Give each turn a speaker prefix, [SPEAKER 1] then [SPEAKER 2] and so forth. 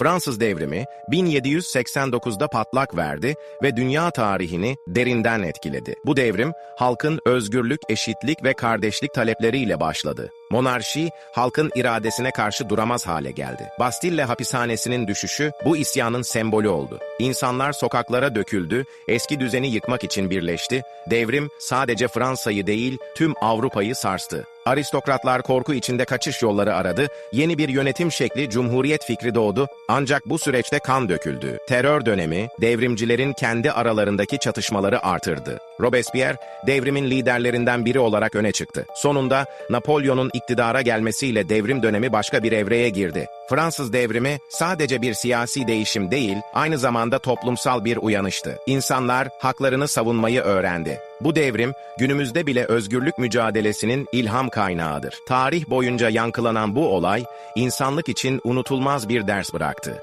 [SPEAKER 1] Fransız devrimi 1789'da patlak verdi ve dünya tarihini derinden etkiledi. Bu devrim halkın özgürlük, eşitlik ve kardeşlik talepleriyle başladı. Monarşi halkın iradesine karşı duramaz hale geldi. Bastille hapishanesinin düşüşü bu isyanın sembolü oldu. İnsanlar sokaklara döküldü, eski düzeni yıkmak için birleşti. Devrim sadece Fransa'yı değil tüm Avrupa'yı sarstı. Aristokratlar korku içinde kaçış yolları aradı, yeni bir yönetim şekli cumhuriyet fikri doğdu ancak bu süreçte kan döküldü. Terör dönemi devrimcilerin kendi aralarındaki çatışmaları artırdı. Robespierre devrimin liderlerinden biri olarak öne çıktı. Sonunda Napolyon'un iktidara gelmesiyle devrim dönemi başka bir evreye girdi. Fransız devrimi sadece bir siyasi değişim değil, aynı zamanda toplumsal bir uyanıştı. İnsanlar haklarını savunmayı öğrendi. Bu devrim günümüzde bile özgürlük mücadelesinin ilham kaynağıdır. Tarih boyunca yankılanan bu olay insanlık için unutulmaz bir ders bıraktı.